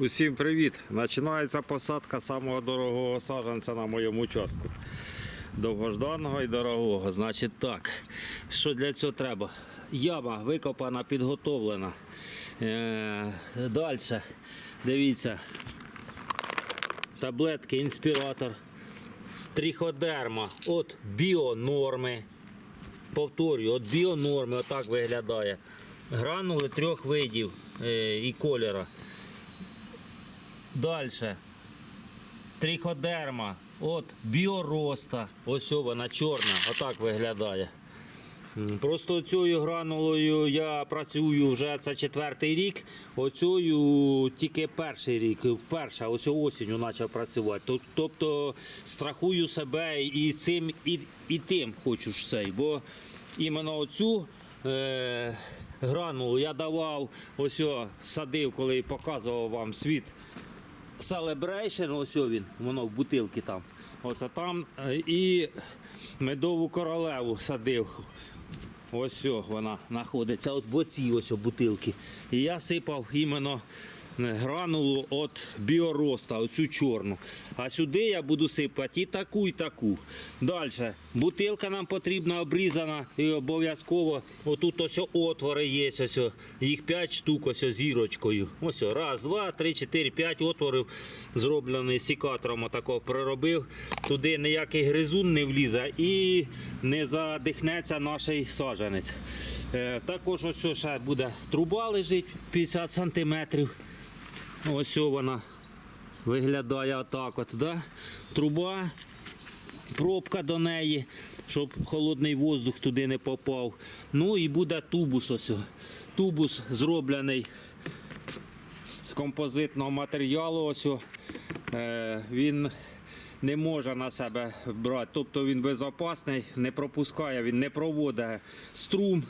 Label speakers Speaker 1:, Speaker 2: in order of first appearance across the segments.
Speaker 1: Усім привіт! Починається посадка самого дорогого саджанця на моєму участку. Довгожданого і дорогого. Значить так, що для цього треба? Яма викопана, підготовлена. Е, Далі, дивіться, таблетки, інспіратор, триходерма от біонорми. Повторюю, от біонорми, отак виглядає. Гранули трьох видів е, і кольора. Далі. Триходерма. От біороста. Ось вона чорна, отак виглядає. Просто цією гранулою я працюю вже це четвертий рік. Оцею тільки перший рік, вперше, ось осінню почав працювати. Тобто страхую себе і цим, і, і тим хочу ж цей. Бо іменно оцю е, гранулу я давав, ось садив, коли показував вам світ. Celebration, ось він, воно в бутилці там. Оце там. е, І медову королеву садив. Ось вона знаходиться от в оцій ось бутилці. І я сипав іменно гранулу від біороста, оцю чорну. А сюди я буду сипати і таку, і таку. Далі. Бутилка нам потрібна обрізана і обов'язково. Отут ось отвори є. Ось їх 5 штук ось зірочкою. Ось раз, два, три, чотири, п'ять отворів зроблений сікатором. Отакого проробив. Туди ніякий гризун не влізе і не задихнеться наш саджанець. Е, також ось ще буде труба лежить 50 сантиметрів. Ось вона виглядає отак от. Да? Труба, пробка до неї, щоб холодний воздух туди не попав. Ну і буде тубус ось. Тубус зроблений з композитного матеріалу. Ось. Е, він не може на себе брати. Тобто він безпечний, не пропускає, він не проводить струм.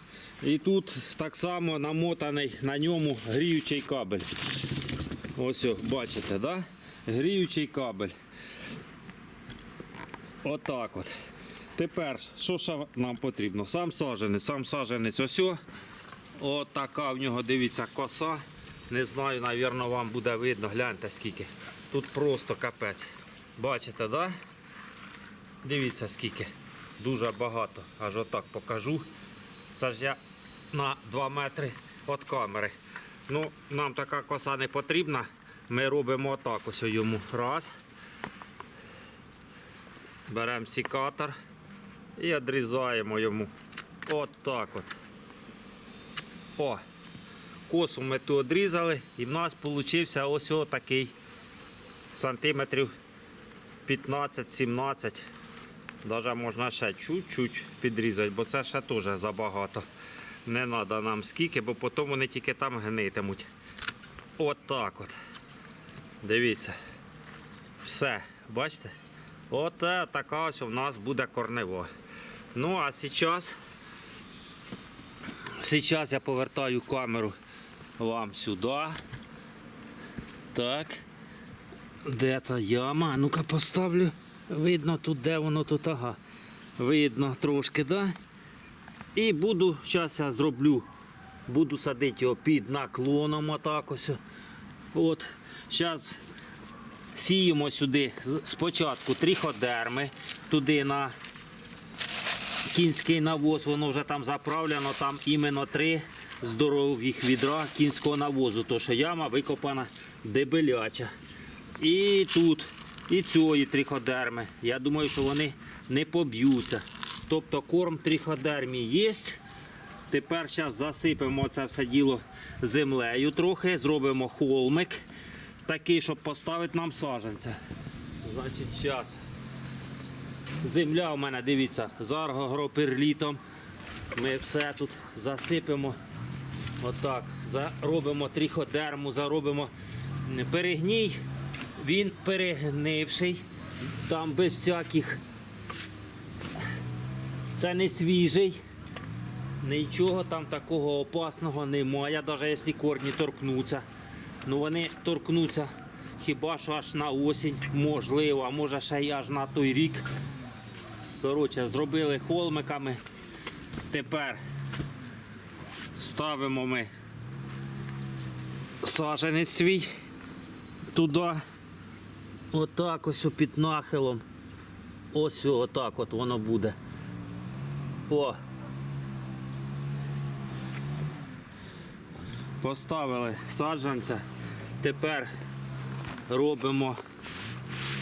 Speaker 1: І тут так само намотаний на ньому гріючий кабель. Ось, бачите, да? Гріючий кабель. Отак от. Тепер, що нам потрібно? Сам саженець, сам саженець ось. Отака в нього, дивіться, коса. Не знаю, навірно, вам буде видно. Гляньте скільки. Тут просто капець. Бачите, да? Дивіться скільки. Дуже багато. Аж отак покажу. Це ж я на 2 метри від камери. Ну, нам така коса не потрібна. Ми робимо отак ось йому. Раз. Беремо сікатор і відрізаємо йому. Отак от. О. Косу ми ту відрізали і в нас вийшов ось такий сантиметрів 15-17. Навіть можна ще чуть-чуть підрізати, бо це ще теж забагато. Не треба нам скільки, бо потім вони тільки там гнитимуть. От так от. Дивіться. Все, бачите? От е, така ось у нас буде корнево. Ну, а зараз, зараз я повертаю камеру вам сюди. Так. Де та яма? Ну-ка поставлю. Видно тут, де воно тут, ага. Видно трошки, да? І буду, зараз я зроблю, буду садити його під наклоном отак. От, зараз сіємо сюди спочатку триходерми, туди на кінський навоз, воно вже там заправлено, там іменно три здорових відра кінського навозу, то що яма викопана дебеляча. І тут, і цієї триходерми. Я думаю, що вони не поб'ються. Тобто корм триходермі є. Тепер зараз засипемо це все діло землею трохи, зробимо холмик такий, щоб поставити нам саджанця. Значить, зараз. Земля у мене, дивіться, заргогроперлітом. Ми все тут засипемо. Отак. Заробимо триходерму, заробимо перегній. Він перегнивший. Там без всяких. Це не свіжий. Нічого там такого опасного немає, навіть якщо корні торкнуться. Ну вони торкнуться хіба що аж на осінь, можливо, а може ще й аж на той рік. Коротше, зробили холмиками. Тепер ставимо ми саженець свій. туди. Отак ось під нахилом. Ось отак от воно буде. О. Поставили саджанця. Тепер робимо,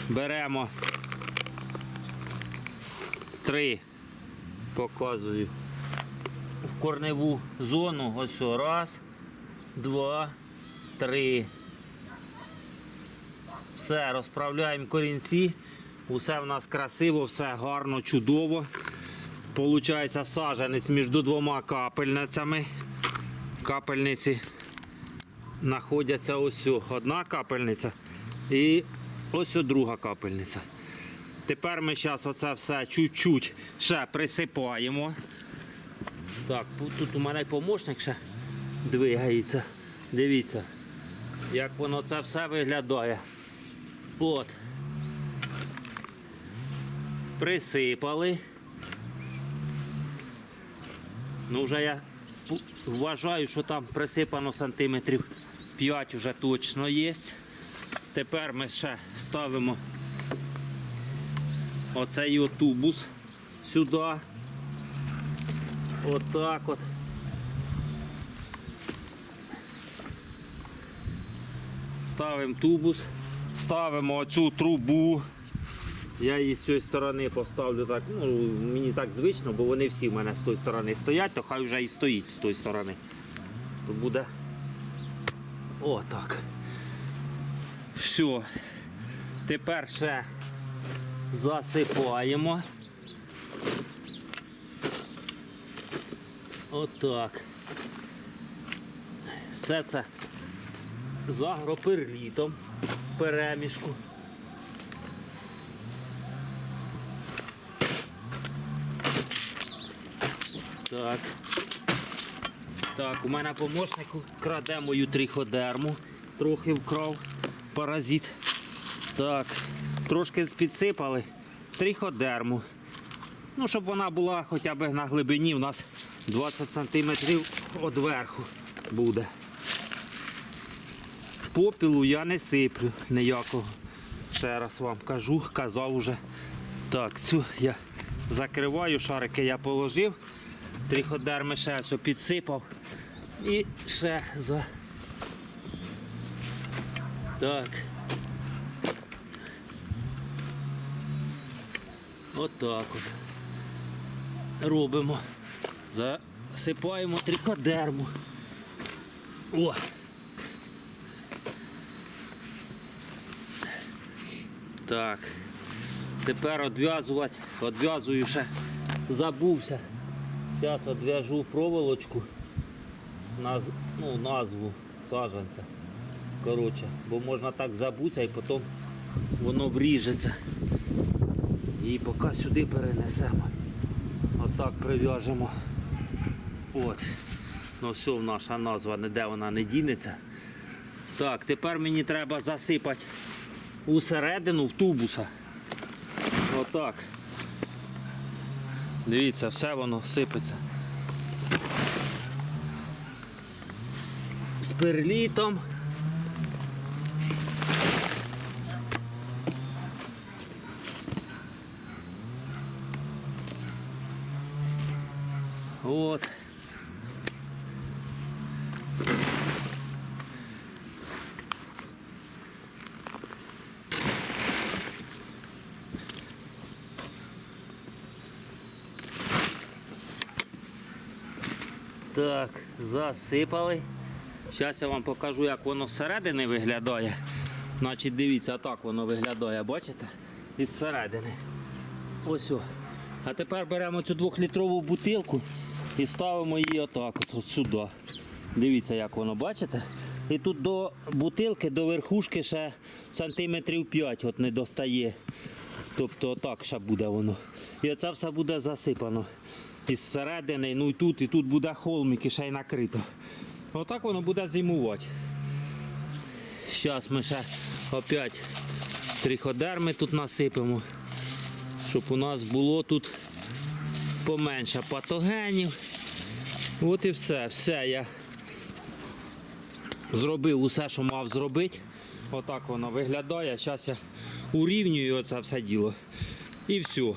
Speaker 1: беремо три, показую. В корневу зону. Ось раз, два, три. Все, розправляємо корінці. Усе в нас красиво, все гарно, чудово. Получається саджанець між двома капельницями. Капельниці знаходяться ось одна капельниця і ось друга капельниця. Тепер ми зараз оце все чуть-чуть ще присипаємо. Так, тут у мене помощник ще двигається. Дивіться, як воно це все виглядає. От. Присипали. Ну, вже я вважаю, що там присипано сантиметрів 5 вже точно є. Тепер ми ще ставимо оцей тубус сюди. Отак от. Ставимо тубус, ставимо оцю трубу. Я її з цієї сторони поставлю так. Ну, мені так звично, бо вони всі в мене з тої сторони стоять, то хай вже і стоїть з тої сторони. То буде отак. Все. Тепер ще засипаємо. Отак. Все це з агроперлітом в перемішку. Так. Так, у мене помощник краде мою триходерму. Трохи вкрав паразит. Так, трошки підсипали триходерму. Ну, щоб вона була хоча б на глибині у нас 20 см від верху буде. Попілу я не сиплю ніякого. Ще раз вам кажу, казав уже. Так, цю я закриваю, шарики я положив. Триходерми ще що підсипав. І ще за. Так. Отак от. Робимо. Засипаємо триходерму. О! Так. Тепер одв'язувати. Одв'язую ще. Забувся. Зараз одв'яжу проволочку. Наз... Ну, назву саджанця. Коротше, бо можна так забутися і потім воно вріжеться. І поки сюди перенесемо. Отак прив'яжемо. От. Ну все, наша назва ніде вона не дінеться. Так, тепер мені треба засипати усередину в тубуса. Отак. Дивіться, все воно сипеться. З перлітом. От. Так, засипали. Зараз я вам покажу, як воно зсередини виглядає. Значить, дивіться, так воно виглядає, бачите? Із середини. Ось. А тепер беремо цю двохлітрову бутилку і ставимо її отак, от, от сюди. Дивіться, як воно, бачите? І тут до бутилки, до верхушки ще сантиметрів 5 от не достає. Тобто отак ще буде воно. І оце все буде засипано із середини, ну і тут, і тут буде холмик і ще й накрито. Отак воно буде зимувати. Зараз ми ще опять триходерми тут насипемо, щоб у нас було тут поменше патогенів. От і все, все я Зробив усе, що мав зробити. Отак воно виглядає. Зараз я урівнюю це все діло. І все.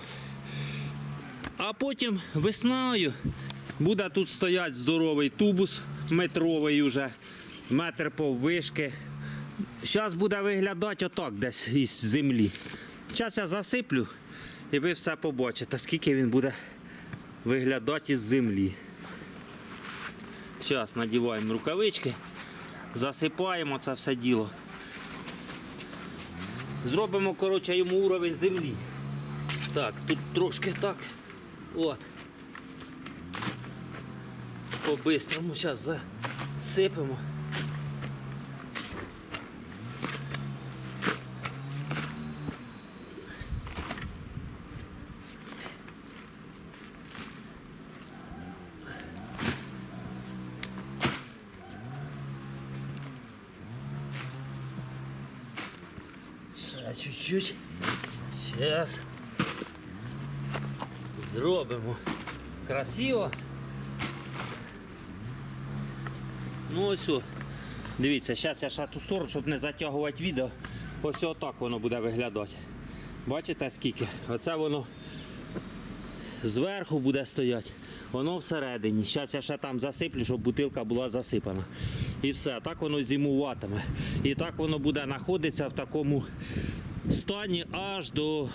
Speaker 1: А потім весною буде тут стояти здоровий тубус метровий уже, метр поввишки. Зараз буде виглядати отак десь із землі. Зараз я засиплю і ви все побачите, скільки він буде виглядати із землі. Зараз надіваємо рукавички, засипаємо це все діло. Зробимо, коротше, йому уровень землі. Так, тут трошки так. От. По-бистрому зараз засипемо. Ще чуть-чуть. Зараз. Зробимо. Красиво. Ну ось. Дивіться, зараз я ще ту сторону, щоб не затягувати відео. Ось отак воно буде виглядати. Бачите скільки? Оце воно зверху буде стояти, воно всередині. Зараз я ще там засиплю, щоб бутилка була засипана. І все, так воно зимуватиме. І так воно буде знаходитися в такому стані аж до,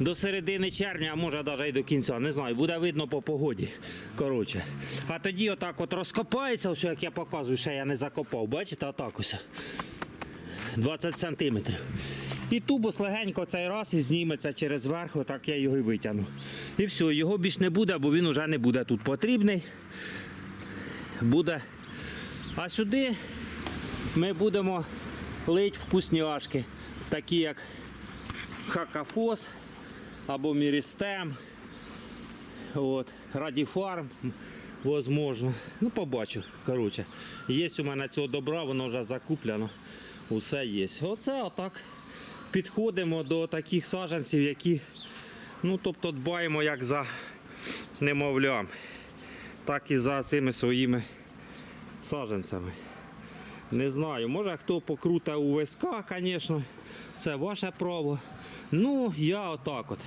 Speaker 1: до середини червня, а може навіть і до кінця. Не знаю, буде видно по погоді. Коротше. А тоді отак от розкопається, ось як я показую, ще я не закопав. Бачите, отак ось. 20 сантиметрів. І тубус легенько цей раз і зніметься через верх, отак я його і витягну. І все, його більш не буде, бо він вже не буде тут потрібний. Буде. А сюди ми будемо лить вкусняшки, такі як хакафос або мірістем. От, радіфарм, возможно. Ну, побачу. Коротше, є у мене цього добра, воно вже закуплено. Усе є. Оце отак підходимо до таких саджанців, які, ну, тобто дбаємо як за немовлям, так і за цими своїми саджанцями. Не знаю, може хто покрута у висках, звісно, це ваше право. Ну, я отак от.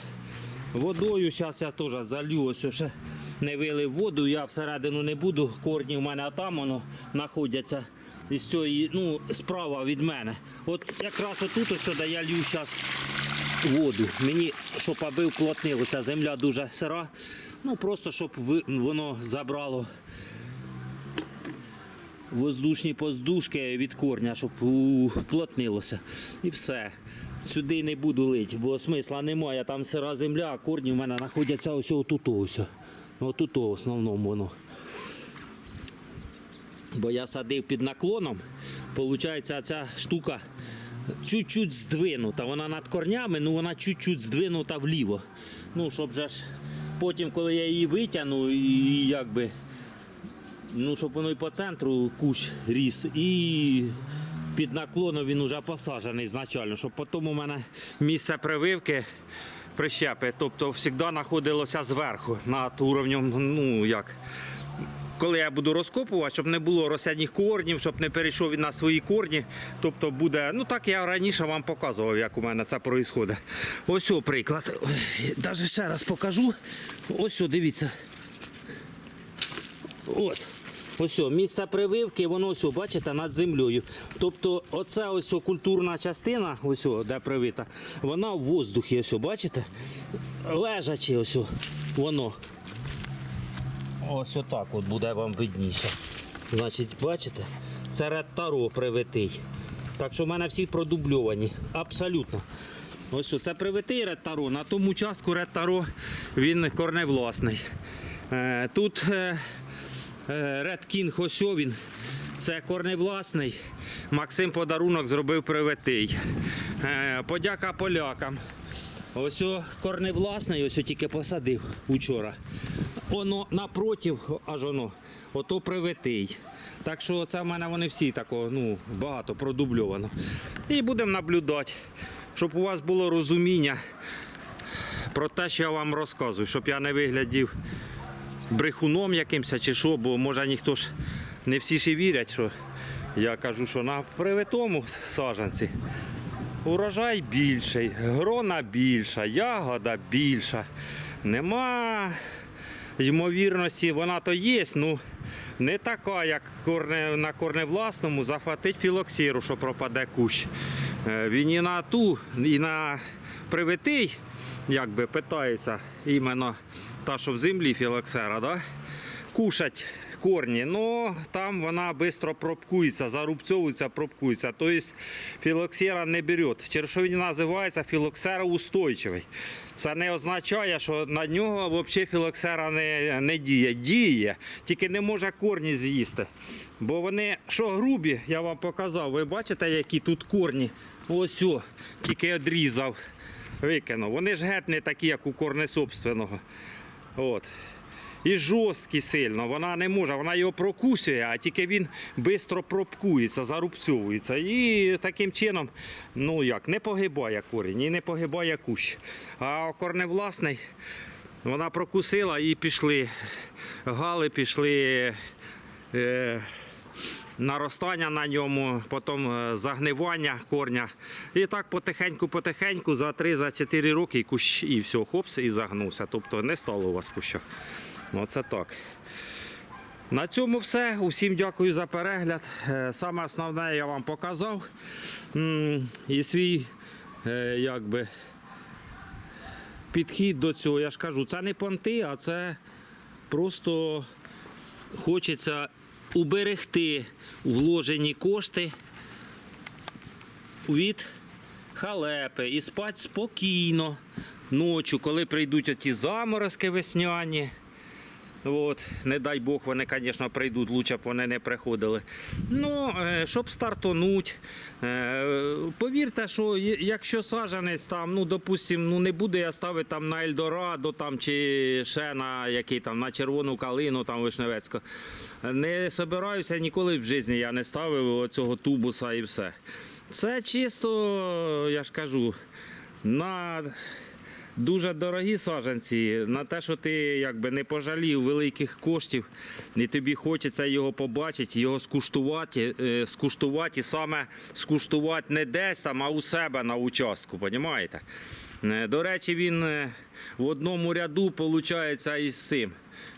Speaker 1: Водою зараз я теж залью, ось ще не вилив воду, я всередину не буду. Корні в мене там воно знаходяться із цієї, ну, справа від мене. От якраз отут ось де я лью зараз воду. Мені, щоб аби вплотнилося, земля дуже сира. Ну просто щоб воно забрало воздушні поздушки від корня, щоб вплотнилося. І все. Сюди не буду лити, бо смисла немає. Там сира земля, а корні в мене знаходяться ось отут. Ось. Отут в основному воно. Бо я садив під наклоном, виходить, ця штука чуть-чуть здвинута. Вона над корнями, ну вона чуть-чуть здвинута вліво. Ну, щоб же ж потім, коли я її витягну, і якби ну, щоб воно і по центру кущ ріс, і під наклоном він вже посаджений ізначально, щоб потім у мене місце прививки прищепи, тобто завжди знаходилося зверху над уровнем, ну як. Коли я буду розкопувати, щоб не було розсядних корнів, щоб не перейшов він на свої корні. Тобто буде, ну так я раніше вам показував, як у мене це відбувається. Ось о, приклад. Навіть ще раз покажу. Ось о, дивіться. От. Ось місце прививки, воно ось, бачите, над землею. Тобто, оце ось культурна частина, ось де привита, вона в воздухі, ось, бачите? Лежачи, ось воно. Ось отак от буде вам видніше. Значить, бачите, це ретаро привитий. Так що в мене всі продубльовані. Абсолютно. Ось о, це привитий ретаро. На тому частку ретаро він корневласний. Е, Тут е, Red King ось. Це корневласний. Максим подарунок зробив привитий. Е, Подяка полякам. Ось корневласний, ось тільки посадив учора. Воно напротив, аж воно, ото привитий. Так що це в мене вони всі тако, ну, багато продубльовано. І будемо наблюдати, щоб у вас було розуміння про те, що я вам розказую, щоб я не виглядів брехуном якимось чи що, бо може ніхто ж не всі ж вірять, що Я кажу, що на привитому саджанці урожай більший, грона більша, ягода більша. Нема ймовірності, вона то є, ну не така, як корне, на корневласному захватить філоксиру, що пропаде кущ. Е, Він і на ту, і на привитий, якби питається іменно та, що в землі філоксера, да? кушать корні, ну там вона швидко пробкується, зарубцьовується, пробкується. Тобто філоксера не бере. Через що він називається філоксероустойчивий. Це не означає, що на нього взагалі філоксера не, не діє. Діє, тільки не може корні з'їсти. Бо вони, що грубі, я вам показав, ви бачите, які тут корні. Ось, о, тільки відрізав, викинув. Вони ж геть не такі, як у корни собственного. От і жорсткий сильно. Вона не може, вона його прокусує, а тільки він швидко пробкується, зарубцьовується. І таким чином, ну як, не погибає корінь і не погибає кущ. А корневласний, вона прокусила і пішли. Гали пішли. Е, наростання на ньому, потім е, загнивання корня. І так потихеньку-потихеньку за 3-4 роки і кущ і все, хопс, і загнувся. Тобто не стало у вас куща. Оце так. На цьому все. Усім дякую за перегляд. Е, Саме основне я вам показав. І свій е, якби, підхід до цього. Я ж кажу, це не понти, а це просто хочеться уберегти вложені кошти від халепи і спати спокійно ночі, коли прийдуть оті заморозки весняні. От, не дай Бог, вони, звісно, прийдуть, лучше б вони не приходили. Ну, е, щоб стартонуть. Е, Повірте, що якщо саджанець там, ну, допустим, ну не буду я ставити там на Ельдорадо там, чи ще на який там, на червону калину там Вишневецьку. Не собираюся ніколи в житті я не ставив цього тубуса і все. Це чисто, я ж кажу, на дуже дорогі саджанці, на те, що ти якби не пожалів великих коштів, і тобі хочеться його побачити, його скуштувати, е, скуштувати і саме скуштувати не десь там, а у себе на участку, розумієте? До речі, він е, в одному ряду виходить із цим.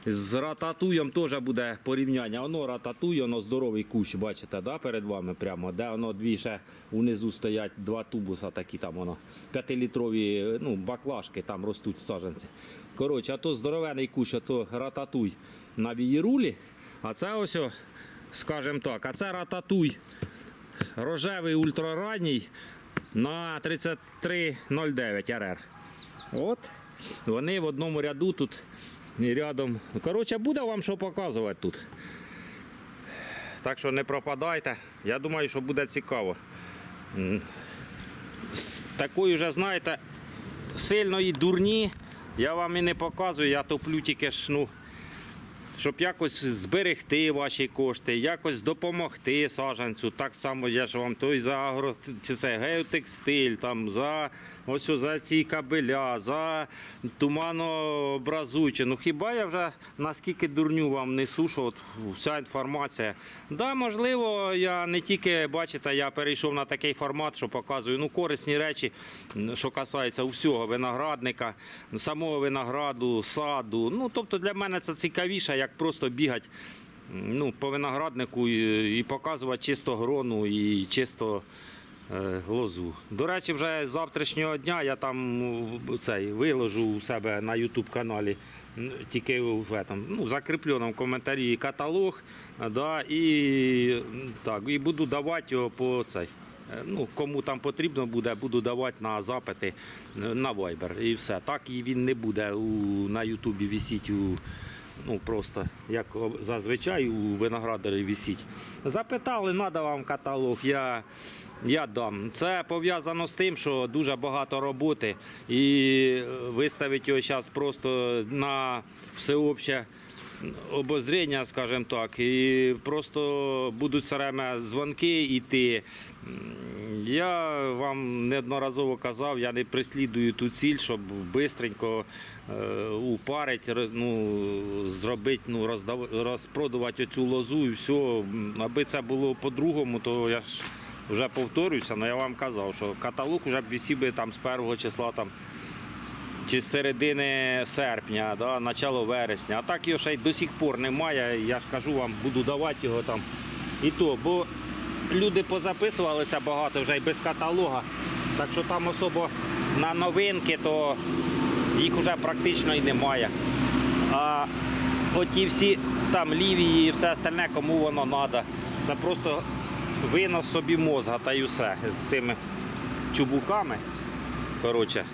Speaker 1: З рататуєм теж буде порівняння. Воно рататує, воно здоровий кущ, бачите, да, перед вами прямо, де воно дві ще унизу стоять два тубуса, такі там воно, п'ятилітрові ну, баклажки там ростуть саджанці. Коротше, а то здоровений кущ, а то рататуй на вієрулі, а це ось, скажімо так, а це рататуй рожевий ультраранній на 3309 РР. От. Вони в одному ряду тут і рядом. Коротше, буде вам що показувати тут. Так що не пропадайте. Я думаю, що буде цікаво. З такої вже, знаєте, сильної дурні я вам і не показую, я топлю тільки ж, ну, щоб якось зберегти ваші кошти, якось допомогти саджанцю. Так само я ж вам той за агро, чи це геотекстиль, там, за, ось за ці кабеля, за туманообразуючі. Ну хіба я вже наскільки дурню вам несу, що от вся інформація. Да, можливо, я не тільки бачите, я перейшов на такий формат, що показую ну, корисні речі, що касається всього виноградника, самого винограду, саду. Ну, тобто для мене це цікавіше, як просто бігати ну, по винограднику і, і показувати чисто грону і чисто лозу. До речі, вже з завтрашнього дня я там цей, виложу у себе на YouTube каналі. Тільки в этом, ну, закріпленому коментарі каталог, да, і, так, і буду давати його по цей. е, Ну, кому там потрібно буде, буду давати на запити е, на Viber. І все. Так і він не буде у, на Ютубі висіти у, ну, просто як зазвичай у виноградарі висіть. Запитали, треба вам каталог, я, я дам. Це пов'язано з тим, що дуже багато роботи і виставити його зараз просто на всеобще обозріння, скажімо так, і просто будуть все время дзвонки йти. Я вам неодноразово казав, я не прислідую ту ціль, щоб швидко упарити, ну, зробити, ну, розпродувати цю лозу і все. Аби це було по-другому, то я ж вже повторююся, але я вам казав, що каталог вже висів би там з першого числа там, чи з середини серпня, да, начало вересня. А так його ще й до сих пор немає. Я ж кажу вам, буду давати його там. І то, бо люди позаписувалися багато вже й без каталога. Так що там особо на новинки, то їх вже практично і немає. А оті всі там лівії і все остальне, кому воно треба. Це просто винос собі мозга та й усе з цими чубуками. Коротше,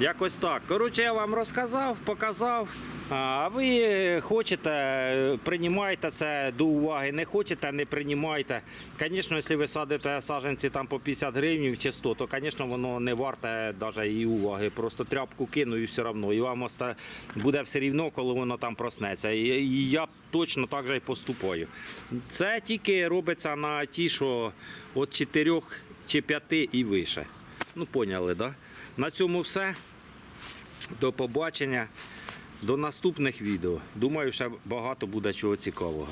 Speaker 1: якось так. Коротше, я вам розказав, показав. А ви хочете, приймайте це до уваги, не хочете, не приймайте. Звісно, якщо ви садите саджанці там по 50 гривень чи 100, то, звісно, воно не варте навіть і уваги. Просто тряпку кину і все одно. І вам буде все рівно, коли воно там проснеться. І я точно так же і поступаю. Це тільки робиться на ті, що від 4 чи 5 і вище. Ну, поняли, так? Да? На цьому все. До побачення. До наступних відео. Думаю, ще багато буде чого цікавого.